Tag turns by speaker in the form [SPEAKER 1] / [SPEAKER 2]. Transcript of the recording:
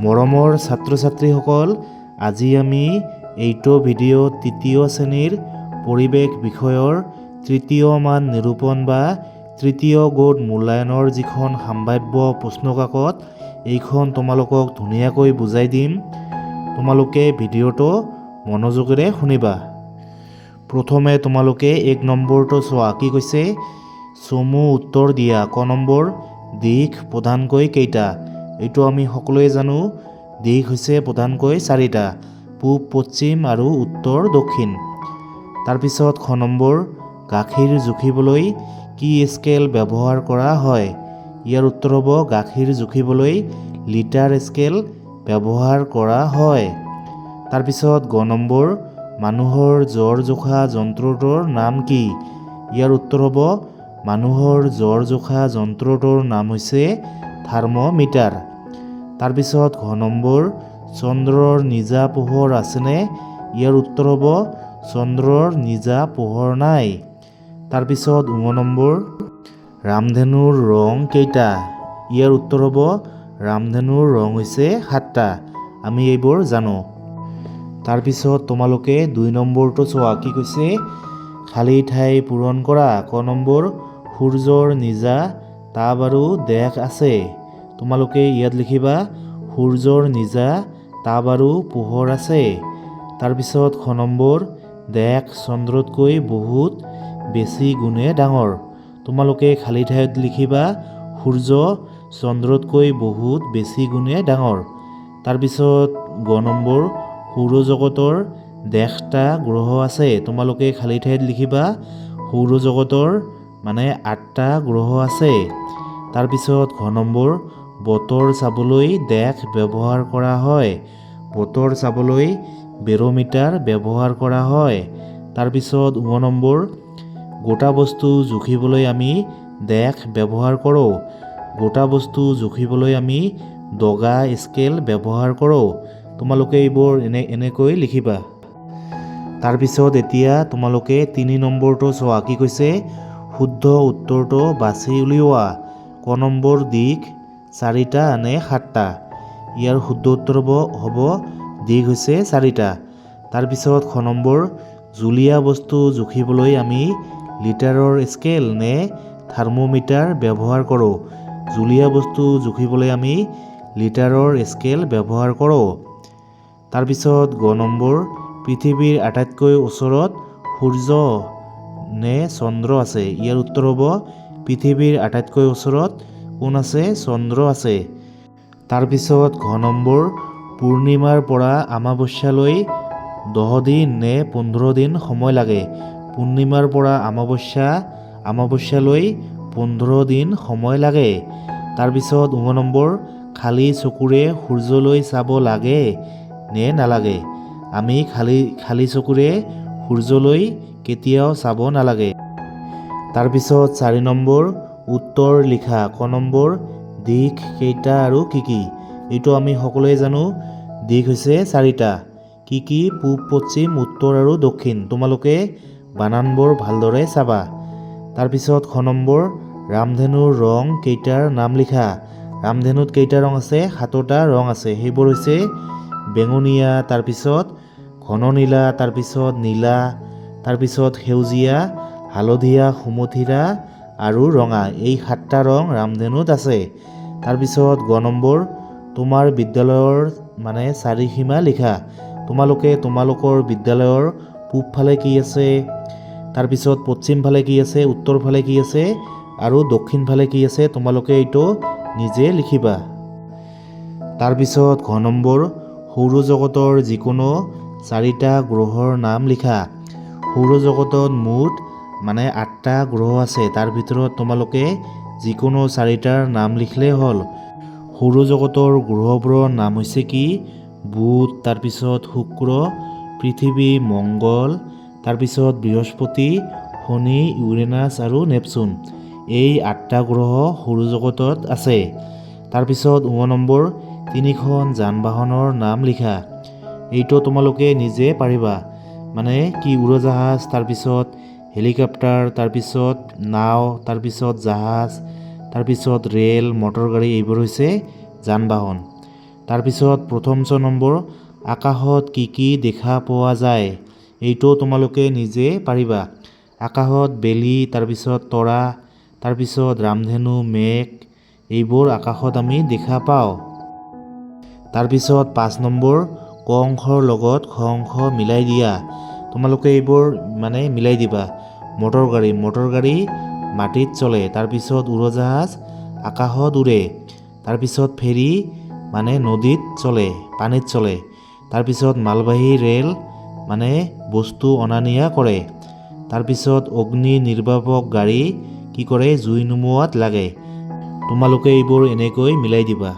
[SPEAKER 1] মৰমৰ ছাত্ৰ ছাত্ৰীসকল আজি আমি এইটো ভিডিঅ' তৃতীয় শ্ৰেণীৰ পৰিৱেশ বিষয়ৰ তৃতীয় মান নিৰূপণ বা তৃতীয় গোট মূল্যায়নৰ যিখন সাম্ভাব্য প্ৰশ্নকাকত এইখন তোমালোকক ধুনীয়াকৈ বুজাই দিম। তোমালোকে ভিডিঅ'টো মনোযোগেৰে শুনিবা। প্ৰথমে তোমালোকে এক নম্বৰটো চোৱা কি কৈছে? চমু উত্তৰ দিয়া ক নম্বৰ? দিশ প্ৰধানকৈ কেইটা? এইটো আমি সকলোৱে জানো দিশ হৈছে প্ৰধানকৈ চাৰিটা পূব পশ্চিম আৰু উত্তৰ দক্ষিণ। তাৰপিছত খ নম্বৰ গাখীৰ জুখিবলৈ কি স্কেল ব্যৱহাৰ কৰা হয়? ইয়াৰ উত্তৰ হ'ব গাখীৰ জুখিবলৈ লিটাৰ স্কেল ব্যৱহাৰ কৰা হয়। তাৰপিছত গ নম্বৰ মানুহৰ জ্বৰ জোখা যন্ত্ৰটোৰ নাম কি? ইয়াৰ উত্তৰ হ'ব মানুহৰ জ্বৰ জোখা যন্ত্ৰটোৰ নাম হৈছে থাৰ্মমিটাৰ। তাৰপিছত ঘ নম্বৰ চন্দ্ৰৰ নিজা পোহৰ আছেনে? ইয়াৰ উত্তৰ হ'ব, চন্দ্ৰৰ নিজা পোহৰ নাই। তাৰপিছত ঙ নম্বৰ, ৰামধেনুৰ ৰং কেইটা? ইয়াৰ উত্তৰ হ'ব, ৰামধেনুৰ ৰং হৈছে সাতটা। আমি এইবোৰ জানো। তাৰপিছত তোমালোকে দুই নম্বৰটো চোৱা, কি কৈছে? খালী ঠাই পূৰণ কৰা। ক নম্বৰ, সূৰ্যৰ নিজা, তাপ আৰু দেশ আছে। তোমালোকে ইয়াত লিখিবা সূৰ্যৰ নিজা তাপ আৰু পোহৰ আছে। তাৰপিছত খ নম্বৰ দেশ চন্দ্ৰতকৈ বহুত বেছি গুণে ডাঙৰ। তোমালোকে খালী ঠাইত লিখিবা সূৰ্য চন্দ্ৰতকৈ বহুত বেছি গুণে ডাঙৰ। তাৰপিছত গ নম্বৰ সৌৰজগতৰ দেশটা গ্ৰহ আছে। তোমালোকে খালী ঠাইত লিখিবা সৌৰজগতৰ মানে আঠটা গ্ৰহ আছে। তাৰপিছত ঘ নম্বৰ বতৰ চাবলৈ দেশ ব্যৱহাৰ কৰা হয়। বতৰ চাবলৈ বেৰ'মিটাৰ ব্যৱহাৰ কৰা হয়। তাৰপিছত ঙ নম্বৰ গোটা বস্তু জুখিবলৈ আমি দেশ ব্যৱহাৰ কৰোঁ। গোটা বস্তু জুখিবলৈ আমি ডগা স্কেল ব্যৱহাৰ কৰোঁ। তোমালোকে এইবোৰ এনে এনেকৈ লিখিবা। তাৰপিছত এতিয়া তোমালোকে তিনি নম্বৰটো চোৱা। কি কৈছে? শুদ্ধ উত্তৰটো বাছি উলিওৱা। ক নম্বৰ দিশ চাৰিটা নে সাতটা। ইয়াৰ শুদ্ধ উত্তৰ হ'ব দিশ হৈছে চাৰিটা। তাৰপিছত খ নম্বৰ জুলীয়া বস্তু জুখিবলৈ আমি লিটাৰৰ স্কেল নে থাৰ্মোমিটাৰ ব্যৱহাৰ কৰোঁ। জুলীয়া বস্তু জুখিবলৈ আমি লিটাৰৰ স্কেল ব্যৱহাৰ কৰোঁ। তাৰপিছত গ নম্বৰ পৃথিৱীৰ আটাইতকৈ ওচৰত সূৰ্য নে চন্দ্ৰ আছে। ইয়াৰ উত্তৰ হ'ব পৃথিৱীৰ আটাইতকৈ ওচৰত কোন আছে চন্দ্ৰ আছে। তাৰপিছত ঘ নম্বৰ পূৰ্ণিমাৰ পৰা আমাৱস্যালৈ দহ দিন নে পোন্ধৰ দিন সময় লাগে। পূৰ্ণিমাৰ পৰা আমাৱস্যা আমাৱস্যালৈ পোন্ধৰ দিন সময় লাগে। তাৰপিছত ঙ নম্বৰ খালী চকুৰে সূৰ্যলৈ চাব লাগে নে নালাগে? আমি খালী খালী চকুৰে সূৰ্যলৈ কেতিয়াও চাব নালাগে। তাৰপিছত চাৰি নম্বৰ উত্তৰ লিখা ক নম্বৰ দিশ কেইটা আৰু কি কি? এইটো আমি সকলোৱে জানো। দিশ হৈছে চাৰিটা। কি কি? পূব পশ্চিম উত্তৰ আৰু দক্ষিণ। তোমালোকে বানানবোৰ ভালদৰে চাবা। তাৰপিছত খ নম্বৰ ৰামধেনুৰ ৰং কেইটাৰ নাম লিখা। ৰামধেনুত কেইটা ৰং আছে? সাতোটা ৰং আছে। সেইবোৰ হৈছে বেঙুনীয়া তাৰপিছত ঘন নীলা তাৰপিছত নীলা তাৰপিছত সেউজীয়া হালধীয়া সুমথিৰা আৰু ৰঙা। এই সাতটা ৰং ৰামধেনুত আছে। তাৰপিছত গ নম্বৰ তোমাৰ বিদ্যালয়ৰ মানে চাৰিসীমা লিখা। তোমালোকে তোমালোকৰ বিদ্যালয়ৰ পূবফালে কি আছে? তাৰপিছত পশ্চিম ফালে কি আছে উত্তৰ ফালে কি আছে আৰু দক্ষিণ ফালে কি আছে তোমালোকে এইটো নিজে লিখিবা। তাৰপিছত ঘ নম্বৰ সৌৰজগতৰ যিকোনো চাৰিটা গ্ৰহৰ নাম লিখা। সৌৰজগতত মুঠ মানে আঠটা গ্ৰহ আছে তাৰ ভিতৰত তোমালোকে যিকোনো চাৰিটাৰ নাম লিখিলেই হ'ল। সৌৰজগতৰ গ্ৰহবোৰৰ নাম হৈছে কি? বুধ তাৰপিছত শুক্ৰ পৃথিৱী মংগল তাৰপিছত বৃহস্পতি শনি ইউৰেনাছ আৰু নেপচুন। এই আঠটা গ্ৰহ সৌৰজগতত আছে। তাৰপিছত ঙ নম্বৰ তিনিখন যান বাহনৰ নাম লিখা। এইটো তোমালোকে নিজে পাৰিবা। মানে কি উৰাজাহাজ তাৰপিছত হেলিকপ্টাৰ তাৰপিছত নাও তাৰপিছত জাহাজ তাৰপিছত ৰেল মটৰ গাড়ী এইবোৰ হৈছে যান বাহন তাৰপিছত প্ৰথম ছ নম্বৰ আকাশত কি কি দেখা পোৱা যায় এইটো তোমালোকে নিজে পাৰিবা। আকাশত বেলি তাৰপিছত তৰা তাৰপিছত ৰামধেনু মেঘ এইবোৰ আকাশত আমি দেখা পাওঁ। তাৰপিছত পাঁচ নম্বৰ ক অংশৰ লগত খ অংশ মিলাই দিয়া। তোমালোকে এইবোৰ মানে মিলাই দিবা। মটৰ গাড়ী মটৰ গাড়ী মাটিত চলে তাৰপিছত উৰাজাহাজ আকাশত উৰে তাৰপিছত ফেৰী মানে নদীত চলে পানীত চলে তাৰপিছত মালবাহী ৰেল মানে বস্তু অনা নিয়া কৰে। তাৰপিছত অগ্নি নিৰ্বাপক গাড়ী কি কৰে? জুই নুমুৱাত লাগে। তোমালোকে এইবোৰ এনেকৈ মিলাই দিবা।